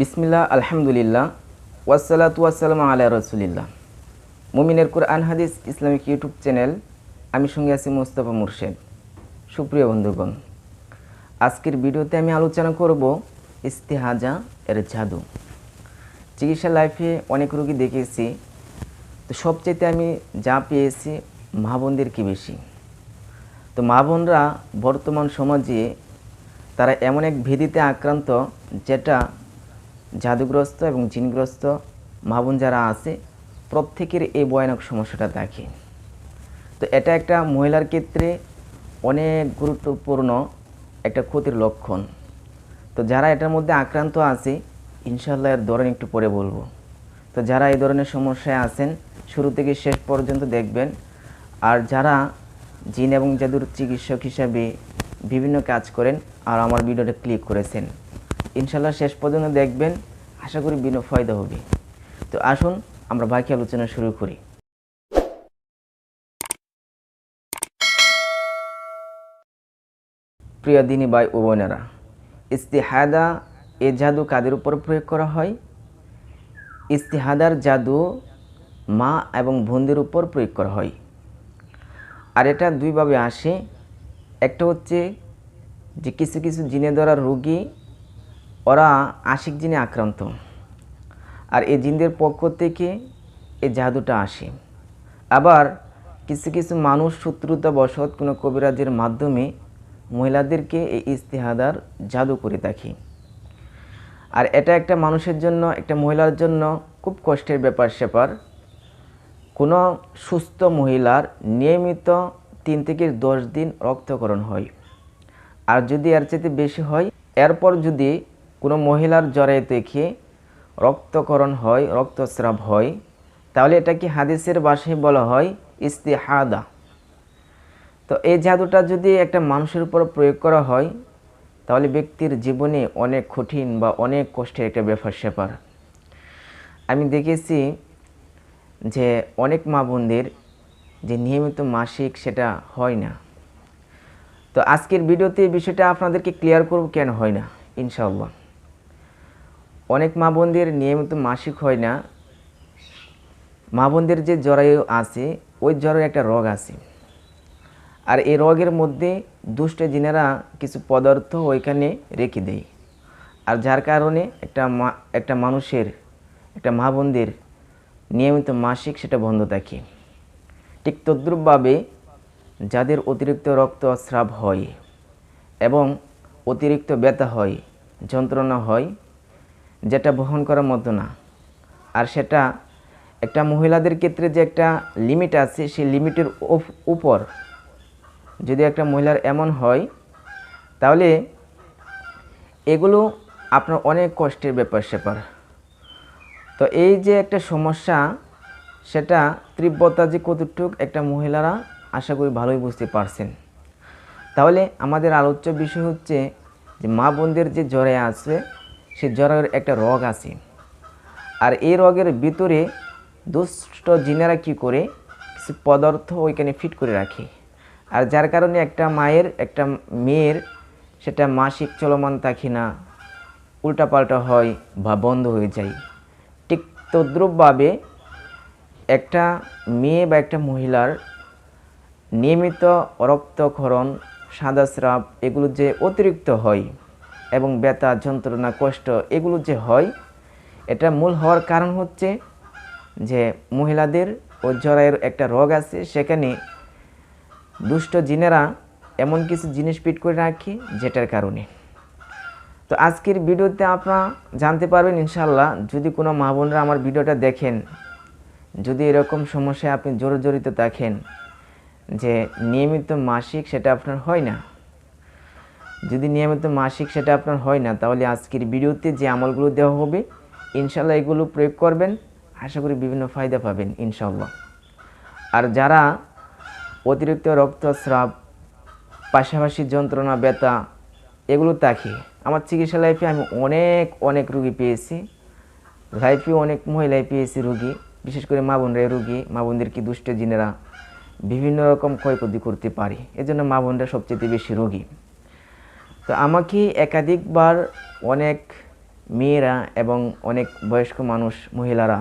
বিসমিল্লা আলহামদুলিল্লাহ ওয়াসালাতু ওয়াসালাম আলা রসুলিল্লাহ। মুমিনের কোরআন, হাদিস, ইসলামিক ইউটিউব চ্যানেল, আমি সঙ্গে আছি মোস্তফা মুর্শেদ। সুপ্রিয় বন্ধুগণ, আজকের ভিডিওতে আমি আলোচনা করব ইস্তেহাজা এর জাদু। চিকিৎসা লাইফে অনেক রোগী দেখেছি, তো সবচেয়ে আমি যা পেয়েছি, মা বোনদের কি বেশি? তো মা বোনরা বর্তমান সমাজে তারা এমন এক ভেদিতে আক্রান্ত, যেটা জাদুগ্রস্ত এবং জিনগ্রস্ত মা বোন যারা আছে, প্রত্যেকের এই ভয়ানক সমস্যাটা দেখে। তো এটা একটা মহিলার ক্ষেত্রে অনেক গুরুত্বপূর্ণ একটা ক্ষতির লক্ষণ। তো যারা এটার মধ্যে আক্রান্ত আছে ইনশাল্লাহ এর ধরন একটু পরে বলব। তো যারা এই ধরনের সমস্যায় আছেন, শুরু থেকে শেষ পর্যন্ত দেখবেন। আর যারা জিন এবং জাদুর চিকিৎসক হিসাবে বিভিন্ন কাজ করেন, আর আমার ভিডিওটা ক্লিক করেছেন ইনশাল্লাহ শেষ পর্যন্ত দেখবেন। আশা করি বিনো ফয়দা হবে। তো আসুন, আমরা বাকি আলোচনা শুরু করি। প্রিয় দিনী ভাই ও বোনেরা, ইস্তেহাদা এ জাদু কাদের উপর প্রয়োগ করা হয়? ইস্তেহাদার জাদু মা এবং বোনদের উপর প্রয়োগ করা হয়। আর এটা দুইভাবে আসে। একটা হচ্ছে যে কিছু কিছু জিনে ধরা রোগী ওরা আশিক জিনে আক্রান্ত। আর এই জিনদের পক্ষ থেকে এই জাদুটা আসে। আবার কিছু কিছু মানুষ শত্রুতা বশত কোনো কবিরাজের মাধ্যমে মহিলাদেরকে এই ইস্তেহাদার জাদু করে থাকে আর এটা একটা মানুষের জন্য, একটা মহিলার জন্য খুব কষ্টের ব্যাপার স্যাপার। কোনো সুস্থ মহিলার নিয়মিত তিন থেকে দশ দিন রক্তকরণ হয়। আর যদি এর চাইতে বেশি হয়, এরপর যদি কোনো মহিলার জ্বরে দেখে রক্তকরণ হয়, রক্তস্রাব হয়, তাহলে এটাকে হাদিসের ভাষায় বলা হয় ইস্তেহাদা। তো এই জাদুটা যদি একটা মানুষের উপর প্রয়োগ করা হয়, তাহলে ব্যক্তির জীবনে অনেক কঠিন বা অনেক কষ্টের একটা ব্যাপার স্যাপার আমি দেখেছি যে অনেক মা বোনদের যে নিয়মিত মাসিক সেটা হয় না। তো আজকের ভিডিওতে বিষয়টা আপনাদেরকে ক্লিয়ার করব কেন হয় না, ইনশাআল্লাহ। অনেক মা বোনদের নিয়মিত মাসিক হয় না। মা বোনদের যে জরায়ু আছে, ওই জ্বরের একটা রোগ আছে। আর এই রোগের মধ্যে দুষ্ট জিনেরা কিছু পদার্থ ওইখানে রেখে দেয়। আর যার কারণে একটা মা, একটা মানুষের, একটা মা বোনদের নিয়মিত মাসিক সেটা বন্ধ থাকে। ঠিক তদ্রুপভাবে যাদের অতিরিক্ত রক্তস্রাব হয় এবং অতিরিক্ত ব্যথা হয়, যন্ত্রণা হয় যেটা বহন করার মতো না। আর সেটা একটা মহিলাদের ক্ষেত্রে যে একটা লিমিট আছে, সেই লিমিটের উপ- উপর যদি একটা মহিলার এমন হয়, তাহলে এগুলো আপনার অনেক কষ্টের ব্যাপার স্যাপার। তো এই যে একটা সমস্যা, সেটা তীব্রতা যে কতটুক একটা মহিলারা আশা করি ভালোই বুঝতে পারছেন। তাহলে আমাদের আলোচ্য বিষয় হচ্ছে যে মা বোনদের যে জ্বরে আছে সে জ্বরের একটা রোগ আছে। আর এই রোগের ভিতরে দুষ্ট জিনেরা কী করে? কিছু পদার্থ ওইখানে ফিট করে রাখে। আর যার কারণে একটা মায়ের, একটা মেয়ের সেটা মাসিক চলমান থাকে না, উল্টাপাল্টা হয় বা বন্ধ হয়ে যায়। ঠিক তদ্রুপভাবে একটা মেয়ে বা একটা মহিলার নিয়মিত রক্তক্ষরণ, সাদা স্রাব এগুলো যে অতিরিক্ত হয় এবং ব্যথা, যন্ত্রণা, কষ্ট এগুলো যে হয়, এটা মূল হওয়ার কারণ হচ্ছে যে মহিলাদের ও জরায়ের একটা রোগ আছে। সেখানে দুষ্ট জিনেরা এমন কিছু জিনিস পিট করে রাখি যেটার কারণে। তো আজকের ভিডিওতে আপনারা জানতে পারবেন ইনশাল্লাহ যদি কোনো মা বোনরা আমার ভিডিওটা দেখেন, যদি এরকম সমস্যায় আপনি জড়িত থাকেন যে নিয়মিত মাসিক সেটা আপনার হয় না যদি নিয়মিত মাসিক সেটা আপনার হয় না, তাহলে আজকের ভিডিওতে যে আমলগুলো দেওয়া হবে ইনশাল্লাহ এগুলো প্রয়োগ করবেন। আশা করি বিভিন্ন ফায়দা পাবেন ইনশাল্লাহ আর যারা অতিরিক্ত রক্তস্রাব পাশাপাশি যন্ত্রণা, ব্যথা, এগুলো থাকে আমার চিকিৎসা লাইফে আমি অনেক অনেক রুগী পেয়েছি। লাইফে অনেক মহিলাই পেয়েছি রুগী, বিশেষ করে মা বোনরা রুগী। মা বোনদের কি দুষ্ট জিনেরা বিভিন্ন রকম ক্ষয়ক্ষতি করতে পারে, এজন্য মা বোনরা সবচেয়ে বেশি রোগী। তো আমাকে একাধিকবার অনেক মেয়েরা এবং অনেক বয়স্ক মানুষ মহিলারা,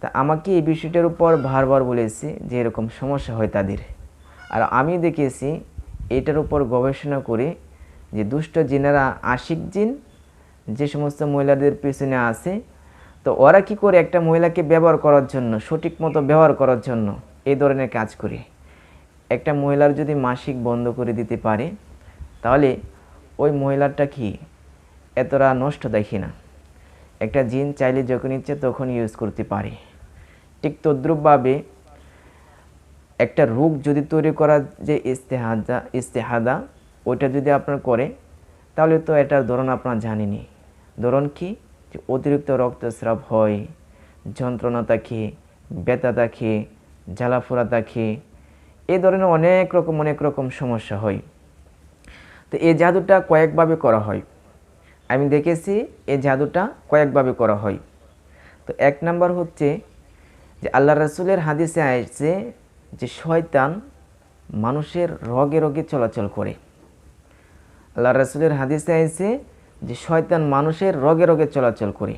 তা আমাকে এই বিষয়টার উপর বারবার বলেছে যে এরকম সমস্যা হয় তাদের। আর আমি দেখেছি এটার উপর গবেষণা করে যে দুষ্ট জিনেরা আশিক জিন, যে সমস্ত মহিলাদের পিছনে আছে, তো ওরা কি করে একটা মহিলাকে ব্যবহার করার জন্য, সঠিক মতো ব্যবহার করার জন্য এই ধরনের কাজ করে? একটা মহিলার যদি মাসিক বন্ধ করে দিতে পারে তাহলে ওই মহিলাটা কি এতটা নষ্ট দেখি না? একটা জিন চাইলে যখন ইচ্ছে তখন ইউজ করতে পারে। ঠিক তদ্রুপভাবে একটা রোগ যদি তৈরি করার যে ইস্তেহাদা ইস্তেহাদা, ওইটা যদি আপনার করে, তাহলে তো এটার ধরন আপনার জানেনি। ধরন কি? যে অতিরিক্ত রক্তস্রাব হয় যন্ত্রণা থাকে ব্যথা থাকে জ্বালাফোড়া থাকে এ ধরনের অনেক রকম অনেক রকম সমস্যা হয়। তো এই জাদুটা কয়েকভাবে করা হয়। আমি দেখেছি এই জাদুটা কয়েকভাবে করা হয়। তো এক নাম্বার হচ্ছে যে আল্লাহ রসুলের হাদিসে আসছে যে শয়তান মানুষের রগে রগে চলাচল করে। আল্লাহ রসুলের হাদিসে আসছে যে শয়তান মানুষের রগে রগে চলাচল করে।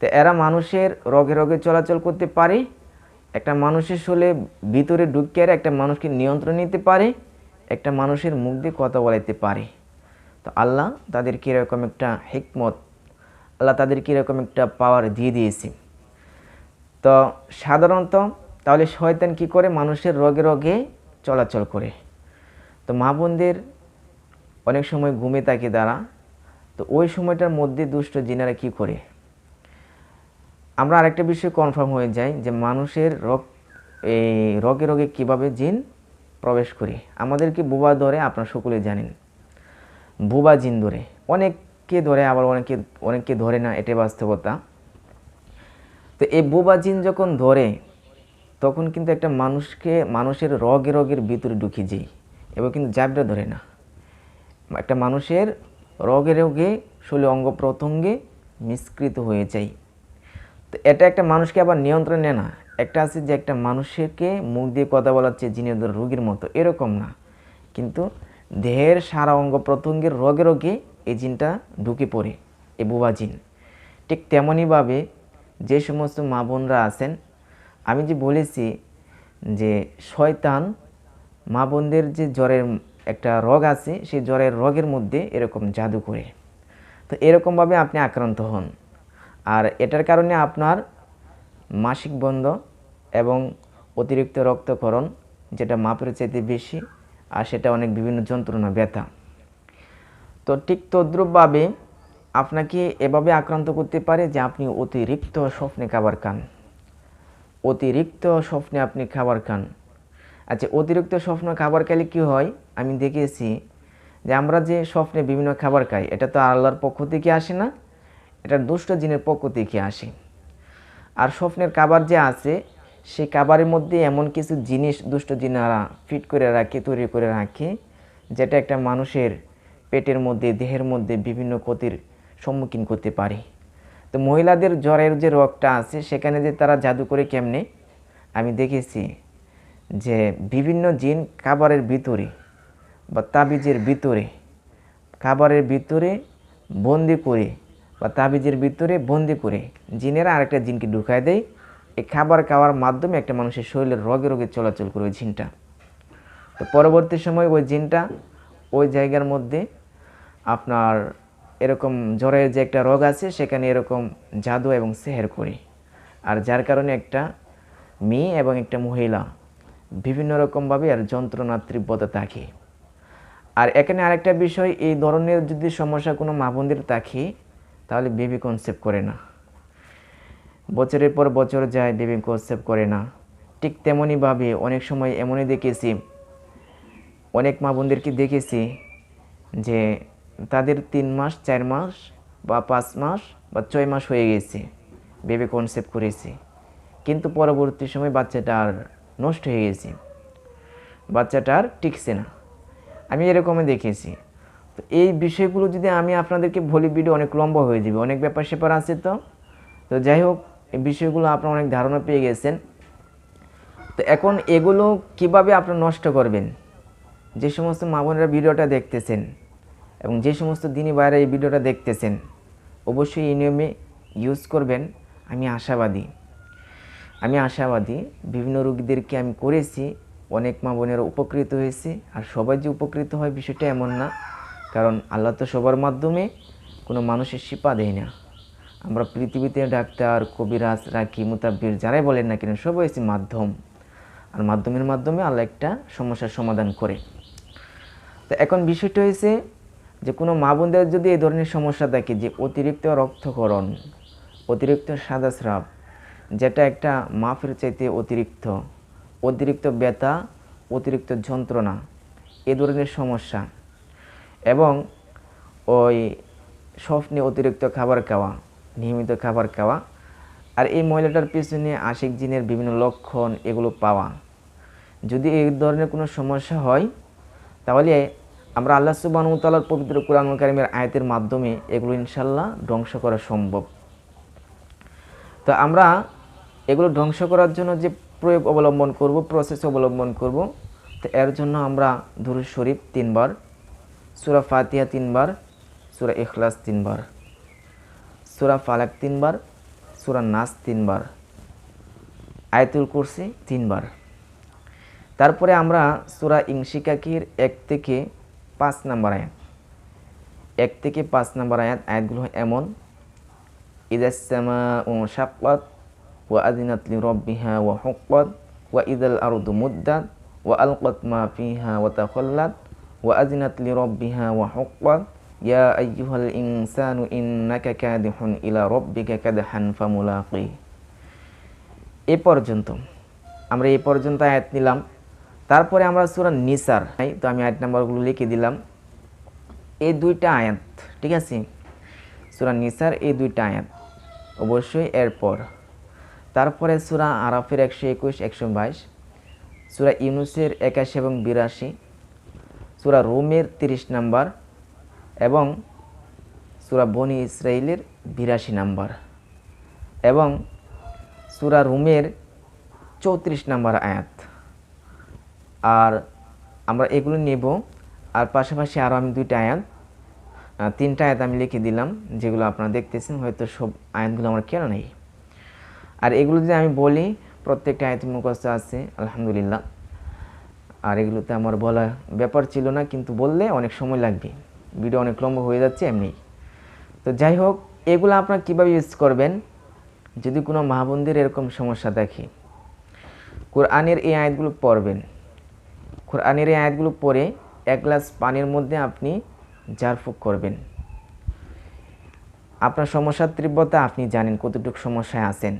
তো এরা মানুষের রগে রগে চলাচল করতে পারে, একটা মানুষের শোলে ভিতরে ঢুকিয়ে একটা মানুষকে নিয়ন্ত্রণ নিতে পারে একটা মানুষের মুখ দিয়ে কথা বলাইতে পারে। তো আল্লাহ তাদেরকে এরকম একটা হিকমত, আল্লাহ তাদেরকে এরকম একটা পাওয়ার দিয়ে দিয়েছে। তো সাধারণত তাহলে শয়তান কি করে? মানুষের রোগে রোগে চলাচল করে। তো মা বোনদের অনেক সময় ঘুমে থাকে তারা। তো ওই সময়টার মধ্যে দুষ্ট জিনারা কি করে? আমরা আরেকটা বিষয়ে কনফার্ম হয়ে যাই যে মানুষের রোগ, এই রোগে রোগে কীভাবে জিন প্রবেশ করে। আমাদেরকে বুবা ধরে আপনারা সকলে জানেন। বুবা জিন ধরে। অনেককে ধরে, আবার অনেকে অনেককে ধরে না, এটাই বাস্তবতা। তো এই বোবা জিন যখন ধরে, তখন কিন্তু একটা মানুষকে, মানুষের রগে রগের ভিতরে ঢুকিয়ে যায় এবং কিন্তু জাবটা ধরে না। একটা মানুষের রগে রোগে শরীর অঙ্গ প্রত্যঙ্গে মিষ্কৃত হয়ে যায়। তো এটা একটা মানুষকে আবার নিয়ন্ত্রণ নেয় না। একটা আছে যে একটা মানুষকে মুখ দিয়ে কথা বলাচ্ছে যিনি ওদের রোগীর মতো। এরকম না। কিন্তু দেহের সারা অঙ্গ প্রত্যঙ্গের রোগে রোগে এই জিনটা ঢুকে পড়ে এ বুবা জিন। ঠিক তেমনইভাবে যে সমস্ত মা বোনরা আছেন, আমি যে বলেছি যে শয়তান মা বোনদের যে জ্বরের একটা রোগ আছে, সেই জ্বরের রোগের মধ্যে এরকম জাদু করে। তো এরকমভাবে আপনি আক্রান্ত হন। আর এটার কারণে আপনার মাসিক বন্ধ এবং অতিরিক্ত রক্তকরণ যেটা মাপের চাইতে বেশি, আর সেটা অনেক বিভিন্ন যন্ত্রণা, ব্যথা। তো ঠিক তদ্রুপভাবে আপনাকে এভাবে আক্রান্ত করতে পারে যে আপনি অতিরিক্ত স্বপ্নে খাবার খান। অতিরিক্ত স্বপ্নে আপনি খাবার খান। আচ্ছা অতিরিক্ত স্বপ্ন খাবার খেলে কী হয়? আমি দেখেছি যে আমরা যে স্বপ্নে বিভিন্ন খাবার খাই, এটা তো আল্লাহর পক্ষ থেকে আসে না, এটা দুষ্ট জিনের পক্ষ থেকে আসে। আর স্বপ্নের খাবার যে আছে সেই খাবারের মধ্যে এমন কিছু জিনিস, দুষ্ট জিনারা ফিট করে রাখে, তৈরি করে রাখে, যেটা একটা মানুষের পেটের মধ্যে, দেহের মধ্যে বিভিন্ন ক্ষতির সম্মুখীন করতে পারে। তো মহিলাদের জ্বরের যে রোগটা আছে, সেখানে যে তারা জাদু করে কেমনে? আমি দেখেছি যে বিভিন্ন জিন খাবারের ভিতরে বা তাবিজের ভিতরে, খাবারের ভিতরে বন্দি করে বা তাবিজের ভিতরে বন্দি করে জিনেরা আরেকটা জিনকে ঢুকায় দেয়। এই খাবার খাওয়ার মাধ্যমে একটা মানুষের শরীরের রোগে রোগে চলাচল করে ওই জিনটা। তো পরবর্তী সময় ওই জিনটা ওই জায়গার মধ্যে আপনার এরকম জ্বরের যে একটা রোগ আছে, সেখানে এরকম জাদু এবং সেহের করে। আর যার কারণে একটা মেয়ে এবং একটা মহিলা বিভিন্ন রকমভাবে আর যন্ত্রণার তীব্রতা থাকে। আর এখানে আরেকটা বিষয়, এই ধরনের যদি সমস্যা কোনো মা বোনদের থাকে, তাহলে বেবি কনসেপ্ট করে না। বছরের পর বছর যায় বেবি কনসেপ্ট করে না। ঠিক তেমনইভাবে অনেক সময় এমনই দেখেছি, অনেক মা বোনদেরকে দেখেছি যে তাদের তিন মাস, চার মাস বা পাঁচ মাস বা ছয় মাস হয়ে গেছে বেবি কনসেপ্ট করেছে। কিন্তু পরবর্তী সময় বাচ্চাটা আর নষ্ট হয়ে গেছে। বাচ্চাটা আর টিকছে না। আমি এরকমই দেখেছি। তো এই বিষয়গুলো যদি আমি আপনাদেরকে বলি ভিডিও অনেক লম্বা হয়ে যাবে, অনেক ব্যাপার স্যাপার আছে তো। তো যাই হোক এই বিষয়গুলো আপনার অনেক ধারণা পেয়ে গেছেন। তো এখন এগুলো কীভাবে আপনারা নষ্ট করবেন? যে সমস্ত মা বোনেরা ভিডিওটা দেখতেছেন এবং যে সমস্ত দিনই বাইরে এই ভিডিওটা দেখতেছেন, অবশ্যই এই নিয়মে ইউজ করবেন। আমি আশাবাদী আমি আশাবাদী বিভিন্ন রোগীদেরকে আমি করেছি, অনেক মা বোনেরা উপকৃত হয়েছে। আর সবাই যে উপকৃত হয় বিষয়টা এমন না, কারণ আল্লাহ তো সবার মাধ্যমে কোনো মানুষের শিপা দেয় না। আমরা পৃথিবীতে ডাক্তার, কবিরাজ রাখি মুতাব্বির, যারাই বলেন না কেন, সবাই হচ্ছে মাধ্যম। আর মাধ্যমের মাধ্যমে আল্লাহ একটা সমস্যার সমাধান করে। তো এখন বিষয়টা হয়েছে যে কোনো মা বোনদের যদি এই ধরনের সমস্যা থাকে, যে অতিরিক্ত রক্তকরণ অতিরিক্ত সাদা স্রাব, যেটা একটা মাফের চাইতে অতিরিক্ত অতিরিক্ত ব্যথা, অতিরিক্ত যন্ত্রণা, এ ধরনের সমস্যা, এবং ওই স্বপ্নে অতিরিক্ত খাবার খাওয়া নিয়মিত খাবার খাওয়া। আর এই মহিলাটার পিছনে আশিক জিনের বিভিন্ন লক্ষণ এগুলো পাওয়া। যদি এই ধরনের কোনো সমস্যা হয়, তাহলে আমরা আল্লাহ সুবাহতালার পবিত্র কোরআন কারিমের আয়াতের মাধ্যমে এগুলো ইনশাল্লাহ ধ্বংস করা সম্ভব। তো আমরা এগুলো ধ্বংস করার জন্য যে প্রয়োগ অবলম্বন করব প্রসেস অবলম্বন করব, তো এর জন্য আমরা দুরুদ শরীফ তিনবার, সুরা ফাতিয়া তিনবার, সুরা এখলাস তিনবার। সুরা ফালাক তিনবার, সুরা নাস তিনবার, আয়তুল কুরসি তিনবার। তারপরে আমরা সুরা ইংশিকাকির এক থেকে পাঁচ নাম্বার আয়াত। এক থেকে পাঁচ নাম্বার আয়াত, আয়াতগুলো এমন ইদাসমা ও শাক্কাত ওয়া আদিনাত লি রব্বিহা ওয়া হুক্কাত ওয়া ইদাল আরদু মুদ্দাত ওয়া আলকাত মা ফিহা ওয়া তাখাল্লাত ওয়া আদিনাত লি রব্বিহা ওয়া হুক্কাত ইয়া আইয়ুহাল ইনসানু ইন্নাকা কাদিহুন ইলা রব্বিকা কাদহান ফামুলাকি এ পর্যন্ত আমরা এই পর্যন্ত আয়াত নিলাম। তারপরে আমরা সুরা নিসার তো আমি আয়াত নাম্বারগুলো লিখে দিলাম। এই দুইটা আয়াত, ঠিক আছে? সুরা নিসার এই দুইটা আয়াত। অবশ্যই এরপর। তারপরে সুরা আরাফের একশো একুশ, একশো বাইশ, সুরা ইউনুসের একাশি এবং বিরাশি, সুরা রোমের তিরিশ নাম্বার এবং সুরা বনি ইসরায়েলের বিরাশি নাম্বার এবং সুরা রুমের চৌত্রিশ নাম্বার আয়াত। আর আমরা এগুলো নেব, আর পাশাপাশি আরও আমি দুইটা আয়াত তিনটা আয়াত আমি লিখে দিলাম, যেগুলো আপনারা দেখতেছেন, হয়তো সব আয়াতগুলো আমার কেন নেই। আর এগুলো যদি আমি বলি, প্রত্যেকটা আয়াত মুখস্থ আছে, আলহামদুলিল্লাহ। আর এগুলোতে আমার বলা ব্যাপার ছিল না, কিন্তু বললে অনেক সময় লাগবে। ভিডিও অনেক লম্বা হয়ে যাচ্ছে এমনি। তো যাই হোক, এগুলো আপনারা কীভাবে ইউজ করবেন? যদি কোনো মা বোনদের এরকম সমস্যা দেখে। কোরআনের এই আয়াতগুলো পড়বেন। কোরআনের এই আয়াতগুলো পড়ে এক গ্লাস পানির মধ্যে আপনি জারফুক করবেন। আপনার সমস্যার তীব্রতা আপনি জানেন কতটুকু সমস্যায় আছেন।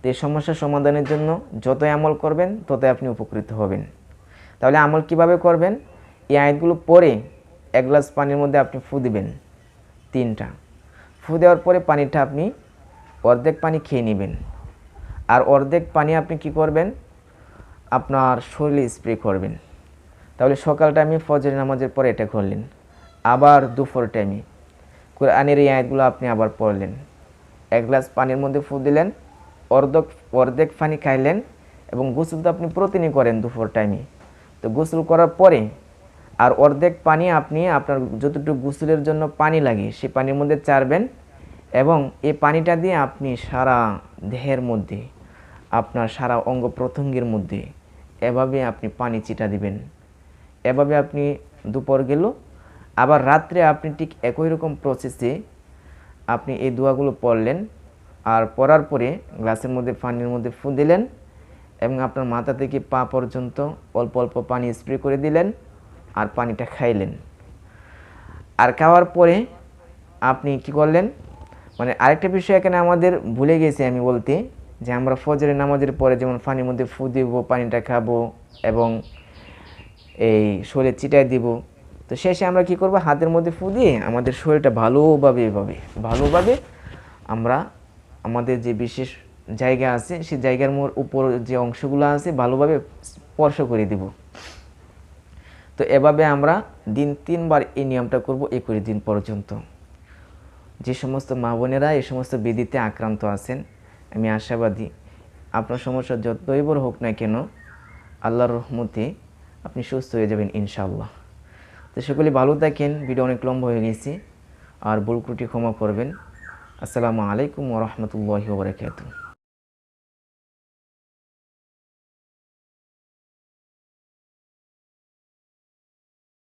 তো এই সমস্যার সমাধানের জন্য যতই আমল করবেন, ততই আপনি উপকৃত হবেন। তাহলে আমল কীভাবে করবেন? এই আয়াতগুলো পরে এক গ্লাস পানির মধ্যে আপনি ফু দিবেন, তিনটা। ফু দেওয়ার পরে পানিটা আপনি অর্ধেক পানি খেয়ে নেবেন। আর অর্ধেক পানি আপনি কি করবেন? আপনার শরীরে স্প্রে করবেন। তাহলে সকাল টাইমে ফজর নামাজের পরে এটা করলেন। আবার দুপুর টাইমে কোরআনের এই আয়াতগুলো আপনি আবার পড়লেন। এক গ্লাস পানির মধ্যে ফু দিলেন, অর্ধেক অর্ধেক পানি খাইলেন এবং গোসল তো আপনি প্রতিদিনই করেন দুপুর টাইমে তো গোসল করার পরে আর অর্ধেক পানি আপনি আপনার যতটুকু গোসলের জন্য পানি লাগে সেই পানির মধ্যে চারবেন এবং এই পানিটা দিয়ে আপনি সারা দেহের মধ্যে, আপনার সারা অঙ্গ প্রত্যঙ্গের মধ্যে এভাবে আপনি পানি চিটা দিবেন। এভাবে আপনি দুপুর গেল, আবার রাত্রে আপনি ঠিক একই রকম প্রসেসে আপনি এই দোয়াগুলো পড়লেন, আর পড়ার পরে গ্লাসের মধ্যে পানির মধ্যে ফু দিলেন এবং আপনার মাথা থেকে পা পর্যন্ত অল্প অল্প পানি স্প্রে করে দিলেন। আর পানিটা খাইলেন। আর খাওয়ার পরে আপনি কি করলেন? মানে আরেকটা বিষয় এখানে আমাদের ভুলে গেছি আমি বলতে, যে আমরা ফজরের নামাজের পরে যেমন পানির মধ্যে ফু দিব, পানিটা খাব এবং এই শরীরে চিটাই দিব, তো শেষে আমরা কি করব? হাতের মধ্যে ফু দিয়ে আমাদের শরীরটা ভালোভাবে এভাবে, ভালোভাবে আমরা আমাদের যে বিশেষ জায়গা আছে সেই জায়গার উপর যে অংশগুলো আছে ভালোভাবে স্পর্শ করে দিব। তো এভাবে আমরা দিন তিনবার এই নিয়মটা করব একুশ দিন পর্যন্ত। যে সমস্ত মা বোনেরা এই সমস্ত বিধিতে আক্রান্ত আছেন, আমি আশাবাদী আপনার সমস্যা যতই বড় হোক না কেন আল্লাহর রহমতে আপনি সুস্থ হয়ে যাবেন ইনশাআল্লাহ। তো সকলে ভালো থাকেন, ভিডিও অনেক লম্বা হয়ে গেছে, আর ভুল ক্ষমা করবেন। আসসালামু আলাইকুম ওরহমতুল্লাহি ওবরাকাতুহ